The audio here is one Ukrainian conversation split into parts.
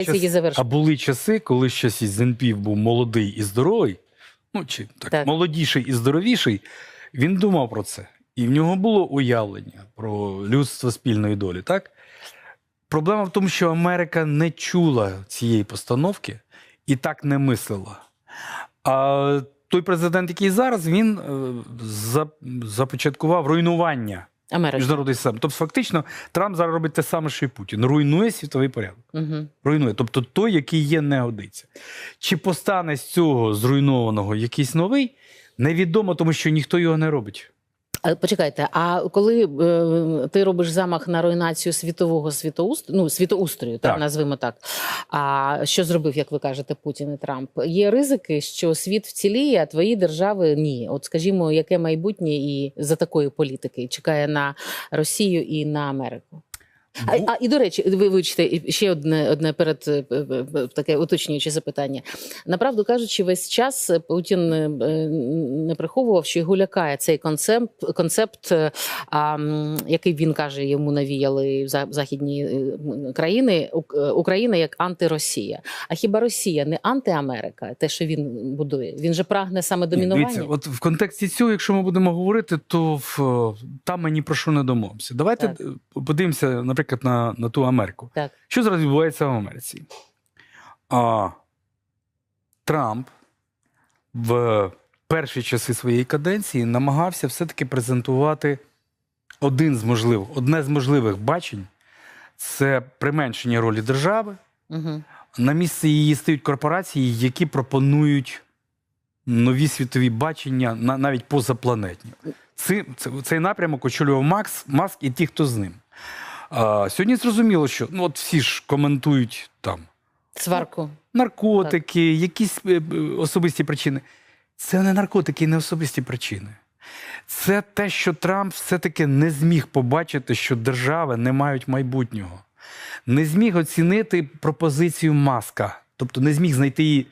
її А були часи, коли ще Сі Цзіньпін був молодий і здоровий, ну чи так, Так. молодіший і здоровіший, він думав про це. І в нього було уявлення про людство спільної долі. Так? Проблема в тому, що Америка не чула цієї постановки і так не мислила. А той президент, який зараз, він е, за- започаткував руйнування Америка. міжнародної системи. Тобто, фактично, Трамп зараз робить те саме, що і Путін. Руйнує світовий порядок. Угу. Руйнує. Тобто той, який є, не годиться. Чи постане з цього зруйнованого якийсь новий, невідомо, тому що ніхто його не робить. Почекайте, а коли е, ти робиш замах на руйнацію світового світоустрою, ну світоустрою, так, Так. назвемо так. А що зробив, як ви кажете, Путін і Трамп? Є ризики, що світ вціліє, а твої держави ні. От скажімо, яке майбутнє і за такої політики чекає на Росію і на Америку? А, а і до речі, ви вичте ще одне одне перед е, е, е, таке уточнююче запитання. Направду кажучи, весь час Путін не приховував, що його лякає цей концепт, концепт, а, який він каже, йому навіяли за- західні країни Україна як антиросія. А хіба Росія не антиамерика? Те, що він будує, він же прагне саме Ні. Дивіться, от в контексті цього, якщо ми будемо говорити, то в, там ми ні про що не домовимося. Давайте Так. подивимося, наприклад, на, на ту Америку. Так. Що зараз відбувається в Америці? А, Трамп в перші часи своєї каденції намагався все-таки презентувати один з можливих, одне з можливих бачень це применшення ролі держави. Угу. На місце її стають корпорації, які пропонують нові світові бачення навіть позапланетні. Цей напрямок очолював Макс, Маск і ті, хто з ним. А, сьогодні зрозуміло, що ну, от всі ж коментують там Сварку. наркотики, якісь е, особисті причини. Це не наркотики і не особисті причини. Це те, що Трамп все-таки не зміг побачити, що держави не мають майбутнього. Не зміг оцінити пропозицію маска, тобто не зміг знайти їй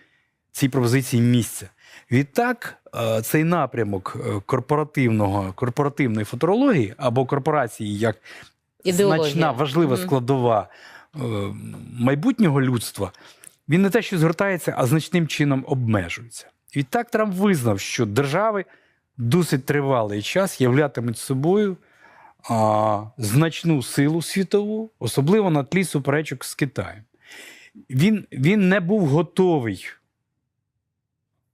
цій пропозиції місця. Відтак, е, цей напрямок е, корпоративного, корпоративної футурології або корпорації як Ідеологія. значна важлива складова е, майбутнього людства, він не те, що згортається, а значним чином обмежується. Відтак Трамп визнав, що держави досить тривалий час являтимуть собою а, значну силу світову, особливо на тлі суперечок з Китаєм. Він, він не був готовий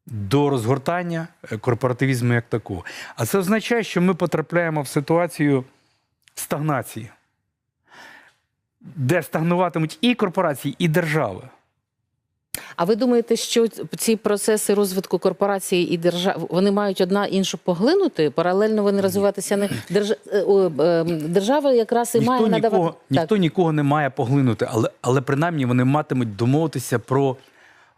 до розгортання е, корпоративізму як такого. А це означає, що ми потрапляємо в ситуацію стагнації, де стагнуватимуть і корпорації, і держави. А ви думаєте, що ці процеси розвитку корпорації і держав вони мають одна іншу поглинути? Паралельно вони розвиватися не Держ... е, е, держава якраз і Ніхто має надавати нікого, ніхто нікого не має поглинути, але, але принаймні вони матимуть домовитися про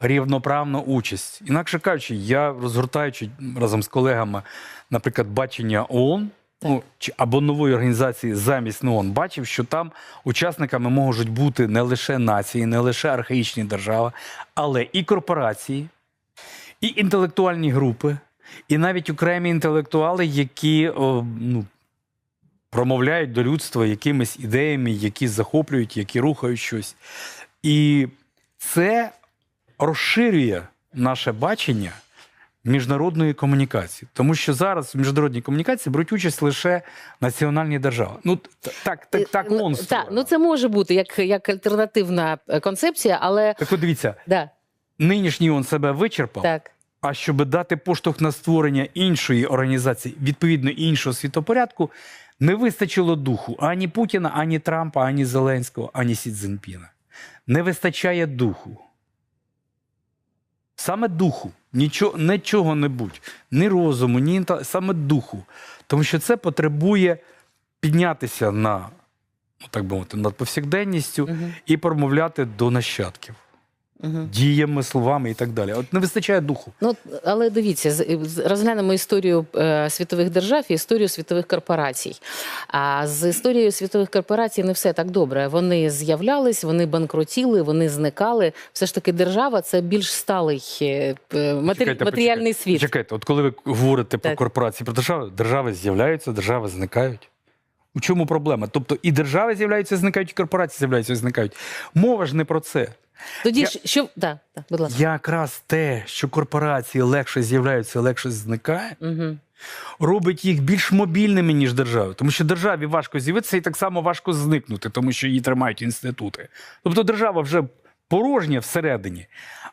рівноправну участь. Інакше кажучи, я розгортаючи разом з колегами, наприклад, бачення ООН. Ну, чи або нової організації замість ООН, бачив, що там учасниками можуть бути не лише нації, не лише архаїчні держави, але і корпорації, і інтелектуальні групи, і навіть окремі інтелектуали, які о, ну, промовляють до людства якимись ідеями, які захоплюють, які рухають щось. І це розширює наше бачення міжнародної комунікації. Тому що зараз в міжнародній комунікації беруть участь лише національні держави. Ну, так, так, так ООН Так, ну це може бути як, як альтернативна е, концепція, але Так от дивіться, да, нинішній ООН себе вичерпав, так. а щоб дати поштовх на створення іншої організації, відповідно іншого світопорядку, не вистачило духу ані Путіна, ані Трампа, ані Зеленського, ані Сі Цзіньпіна. Не вистачає духу. Саме духу, нічого, нічого не будь, ні розуму, ні саме духу. Тому що це потребує піднятися на, ну, так би мовити, над повсякденністю Угу, і промовляти до нащадків угу. діями, словами і так далі. От не вистачає духу. Ну, але дивіться, розглянемо історію е, світових держав і історію світових корпорацій. А з історією світових корпорацій не все так добре. Вони з'являлись, вони банкрутіли, вони зникали. Все ж таки, держава це більш сталий е, матері... Чекайте, матеріальний почекайте. світ. Чекайте, от коли ви говорите про корпорації, про держави, держави з'являються, держави зникають. У чому проблема? Тобто і держави з'являються, зникають, і корпорації з'являються, зникають. Мова ж не про це. Тоді Я- ж що да, да, будь ласка. Якраз те, що корпорації легше з'являються, легше зникає, Угу. робить їх більш мобільними, ніж держава. Тому що державі важко з'явитися і так само важко зникнути, тому що її тримають інститути. Тобто держава вже порожня всередині,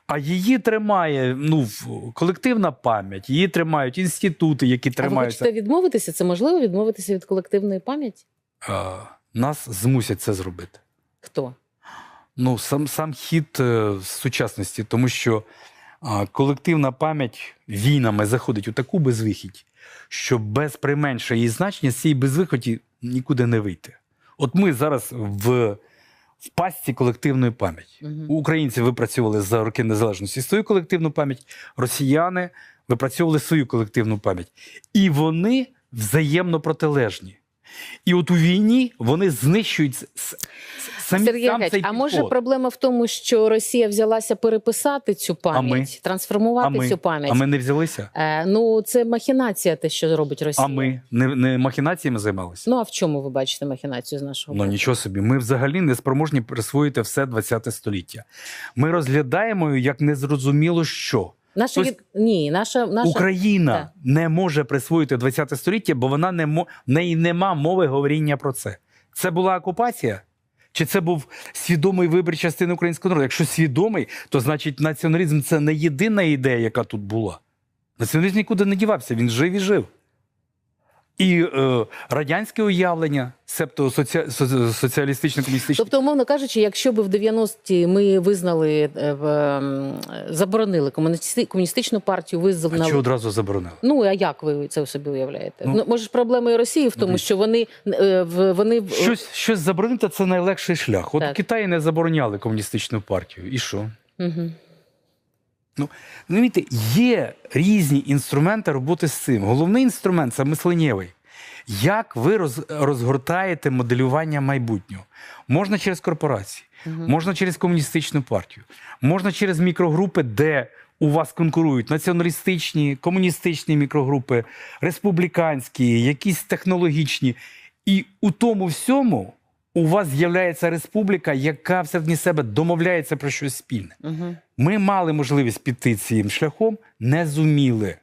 а її тримає ну, колективна пам'ять, її тримають інститути, які А ви хочете відмовитися? Це можливо відмовитися від колективної пам'яті? Нас змусять це зробити. Хто? Ну, сам, сам хід е, сучасності, тому що колективна пам'ять війнами заходить у таку безвихідь, що без применшення її значення з цієї безвиході нікуди не вийти. От ми зараз в, в пастці колективної пам'яті. Мгм. Українці випрацьовували за роки незалежності свою колективну пам'ять, росіяни випрацьовували свою колективну пам'ять. І вони взаємно протилежні. І от у війні вони знищують самі Сергій сам Геч, а може проблема в тому, що Росія взялася переписати цю пам'ять, трансформувати а ми, цю пам'ять? а ми не взялися? Е, ну, це махінація, те, що робить Росія. А ми не, не махінаціями займалися? Ну а в чому ви бачите махінацію з нашого Ну боку? нічого собі. Ми взагалі не спроможні присвоїти все 20 століття. Ми розглядаємо як незрозуміло що. Наша Ось- від- ні, наша наша Україна Так. не може присвоїти 20 століття, бо вона не в неї нема мови говоріння про це. Це була окупація? Чи це був свідомий вибір частини українського народу? Якщо свідомий, то значить націоналізм це не єдина ідея, яка тут була. Націоналізм нікуди не дівався, він жив і жив. І е, радянське уявлення, себто соці... соціалістично-комуністичне, Тобто, умовно кажучи, якщо б в 90-ті ми визнали е, ем, заборонили комуністи- комуністичну партію, а визнали. чого одразу заборонили? Ну а як ви це собі уявляєте? Ну, Ну, може ж проблема і Росії в тому, дивіться. що вони е, вони Щось, щось заборонити це найлегший шлях. От Так. у Китаї не забороняли комуністичну партію. І що? Мгм. Розумієте, є різні інструменти роботи з цим. Головний інструмент це мисленнєвий. Як ви роз, розгортаєте моделювання майбутнього? Можна через корпорації, Мгм. можна через комуністичну партію, можна через мікрогрупи, де у вас конкурують націоналістичні, комуністичні мікрогрупи, республіканські, якісь технологічні. І у тому всьому у вас з'являється республіка, яка всередині себе домовляється про щось спільне. Угу. Ми мали можливість піти цим шляхом, не зуміли.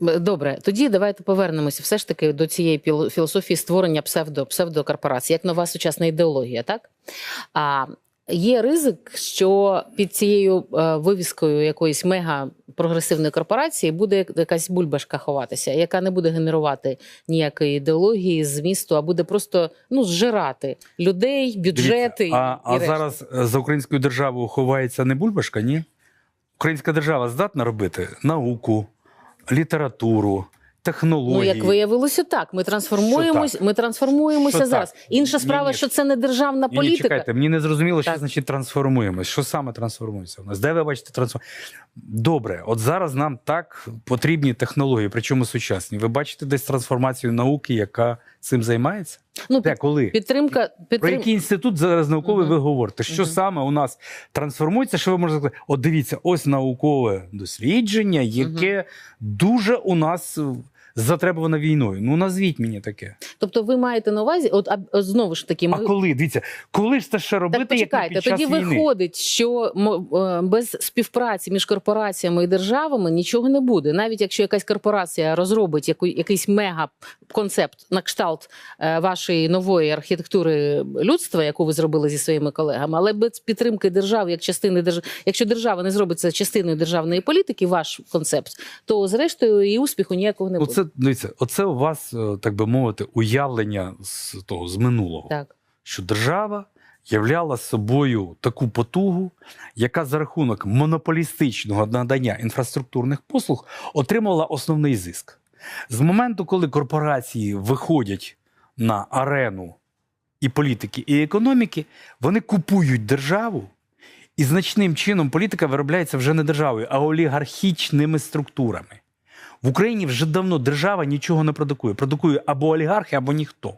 Добре, тоді давайте повернемося все ж таки до цієї філософії створення псевдо псевдокорпорацій, як нова сучасна ідеологія, так? А є ризик, що під цією е, вивіскою якоїсь мега прогресивної корпорації буде якась бульбашка ховатися, яка не буде генерувати ніякої ідеології, змісту, а буде просто ну зжирати людей, бюджети. Дивіться, а, і а решта. зараз е, за українською державою ховається не бульбашка, ні? Українська держава здатна робити науку, літературу, Ну, як виявилося, так. Ми трансформуємось, Що ми трансформуємося Що зараз. так? Інша справа, Ні-ні. що це не державна Ні, ні, політика. чекайте, мені не зрозуміло, що значить трансформуємось. Що саме трансформується у нас? Де ви бачите трансформацію? Добре, от зараз нам так потрібні технології, причому сучасні. Ви бачите десь трансформацію науки, яка цим займається? Ну, Де, під, коли? підтримка, Про який інститут зараз науковий Мгм. ви говорите? Що Мгм. саме у нас трансформується? Що ви можете сказати? От дивіться, ось наукове дослідження, яке дуже у нас затребувано війною. Ну назвіть мені таке. Тобто ви маєте на увазі, от, а, знову ж таки, ми... А коли дивіться, коли ж це ще робити, так як не під час тоді війни? виходить, що е, без співпраці між корпораціями і державами нічого не буде. Навіть якщо якась корпорація розробить яку, якийсь мега концепт на кшталт е, вашої нової архітектури людства, яку ви зробили зі своїми колегами, але без підтримки держави як частини держави, якщо держава не зробить це частиною державної політики, ваш концепт, то зрештою і успіху ніякого не буде. Оце дивіться, оце у вас, е, так би мовити, уявлення з того з минулого. Так. що держава являла собою таку потугу, яка за рахунок монополістичного надання інфраструктурних послуг отримувала основний зиск. З моменту, коли корпорації виходять на арену і політики, і економіки, вони купують державу. І значним чином політика виробляється вже не державою, а олігархічними структурами. В Україні вже давно держава нічого не продукує. Продукує або олігархи, або ніхто.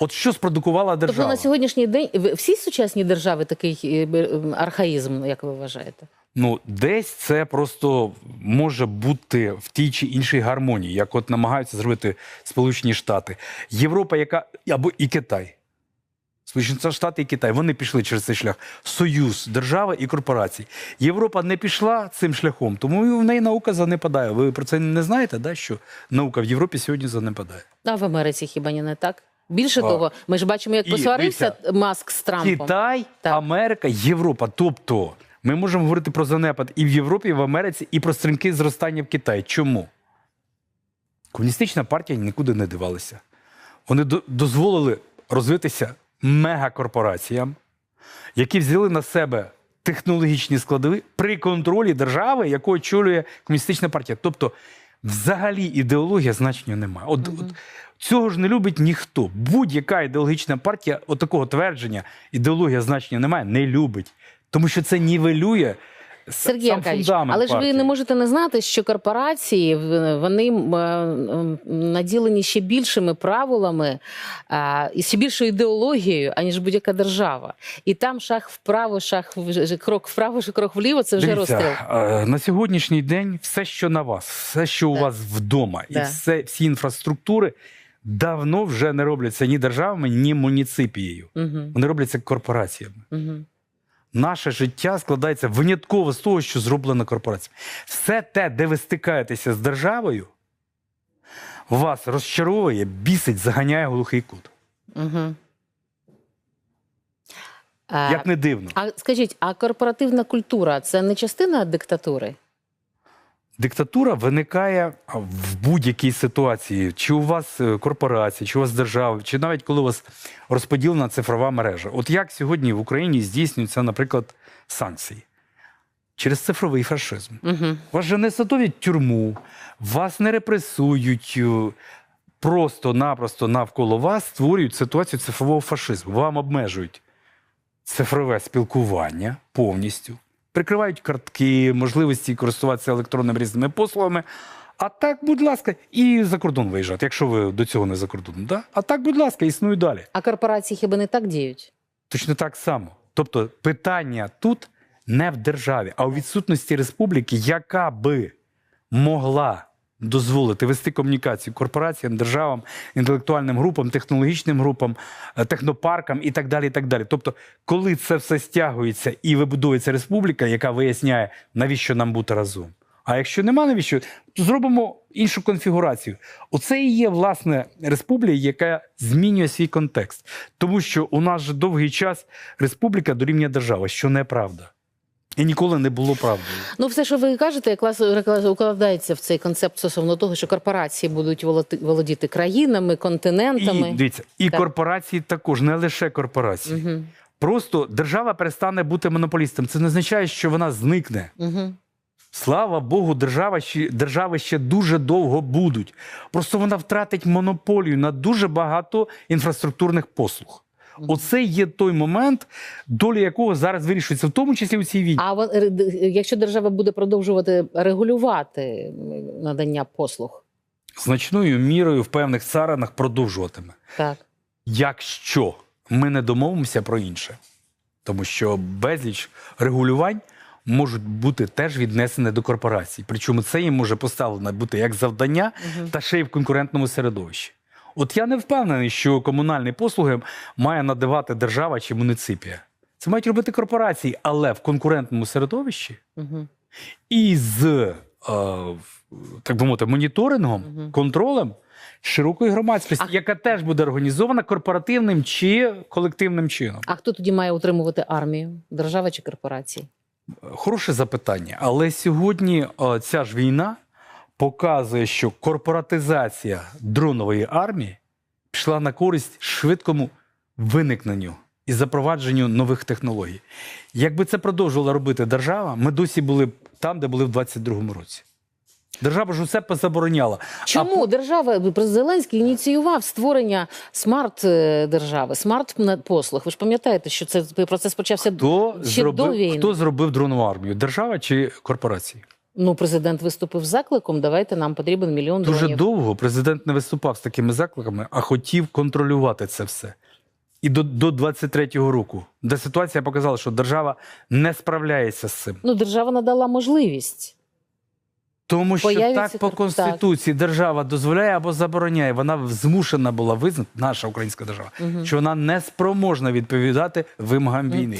От що спродукувала держава? Тобто на сьогоднішній день всі сучасні держави такий е, ем, архаїзм, як ви вважаєте? Ну, десь це просто може бути в тій чи іншій гармонії, як от намагаються зробити Сполучені Штати, Європа, яка або і Китай. Сполучені Штати і Китай вони пішли через цей шлях. Союз, держава і корпорації. Європа не пішла цим шляхом, тому і в неї наука занепадає. Ви про це не знаєте, да, що наука в Європі сьогодні занепадає? А в Америці хіба не так? Більше А. того, ми ж бачимо, як І, посварився Маск з Трампом. Китай, Так. Америка, Європа. Тобто ми можемо говорити про занепад і в Європі, і в Америці, і про стрімке зростання в Китаї. Чому? Комуністична партія нікуди не дивалася. Вони до- дозволили розвитися мегакорпораціям, які взяли на себе технологічні складові при контролі держави, яку очолює комуністична партія. Тобто, взагалі ідеологія значення немає. От, от цього ж не любить ніхто. Будь-яка ідеологічна партія, от такого твердження, ідеологія значення немає, не любить. Тому що це нівелює Сергій сам Аркадійович, але ж ви не можете не знати, що корпорації вони е, наділені ще більшими правилами і ще більшою ідеологією, аніж будь-яка держава. І там шаг вправо, шаг в- крок вправо, крок вліво це вже Дивіться, розстріл. е, на сьогоднішній день все, що на вас, все, що у Так. вас вдома, і Так. все, всі інфраструктури давно вже не робляться ні державами, ні муніципією. Угу, Вони робляться корпораціями. угу. Наше життя складається винятково з того, що зроблено корпораціями. Все те, де ви стикаєтеся з державою, вас розчаровує, бісить, заганяє глухий кут. Угу. Як не дивно. а скажіть, а корпоративна культура це не частина диктатури? Диктатура виникає в будь-якій ситуації, чи у вас е, корпорація, чи у вас держава, чи навіть коли у вас розподілена цифрова мережа. От як сьогодні в Україні здійснюються, наприклад, санкції через цифровий фашизм. Угу. Вас же не садовлять тюрму, вас не репресують. е, Просто-напросто навколо вас створюють ситуацію цифрового фашизму. Вам обмежують цифрове спілкування повністю, прикривають картки, можливості користуватися електронними різними послугами. А так, будь ласка, і за кордон виїжджати, якщо ви до цього не за кордон. Да? А так, будь ласка, існує далі. А корпорації хіба не так діють? Точно так само. Тобто питання тут не в державі, а у відсутності республіки, яка би могла дозволити вести комунікацію корпораціям, державам, інтелектуальним групам, технологічним групам, е, технопаркам і так далі. І так далі. Тобто, коли це все стягується і вибудується республіка, яка виясняє, навіщо нам бути разом. А якщо нема навіщо, то зробимо іншу конфігурацію. Оце і є власне республіка, яка змінює свій контекст. Тому що у нас же довгий час республіка дорівнює держава, що неправда. І ніколи не було правдою. Ну, все, що ви кажете, якраз укладається в цей концепт стосовно того, що корпорації будуть володіти країнами, континентами. І дивіться, і Так. корпорації також, не лише корпорації. Угу. Просто держава перестане бути монополістом. Це не означає, що вона зникне. Угу. Слава Богу, держава держави ще дуже довго будуть. Просто вона втратить монополію на дуже багато інфраструктурних послуг. Оце є той момент, доля якого зараз вирішується, в тому числі у цій війні. А д- якщо держава буде продовжувати регулювати надання послуг, Значною мірою в певних царинах продовжуватиме. так Якщо ми не домовимося про інше, тому що безліч регулювань можуть бути теж віднесені до корпорацій. Причому це їм може поставлено бути як завдання, Мгм. та ще й в конкурентному середовищі. От я не впевнений, що комунальні послуги має надавати держава чи муніципія. Це мають робити корпорації, але в конкурентному середовищі угу. і з е, так би мовити, моніторингом, контролем широкої громадськості, А- яка теж буде організована корпоративним чи колективним чином. а хто тоді має утримувати армію? Держава чи корпорації? Хороше запитання. Але сьогодні е, ця ж війна показує, що корпоратизація дронової армії пішла на користь швидкому виникненню і запровадженню нових технологій. Якби це продовжувала робити держава, ми досі були б там, де були в 22-му році. Держава ж усе позабороняла. Чому держава президент Зеленський ініціював створення смарт е, держави, смарт послуг? Ви ж пам'ятаєте, що це процес почався Хто ще до війни. хто зробив дронову армію? Держава чи корпорації? Ну, президент виступив з закликом. Давайте нам потрібен мільйон Дуже дронів. довго президент не виступав з такими закликами, а хотів контролювати це все. І до, до 23-го року, де ситуація показала, що держава не справляється з цим. Ну, держава надала можливість. Тому що Появиться так по так. конституції держава дозволяє або забороняє. Вона змушена була визнати, наша українська держава, що вона не спроможна відповідати вимогам війни.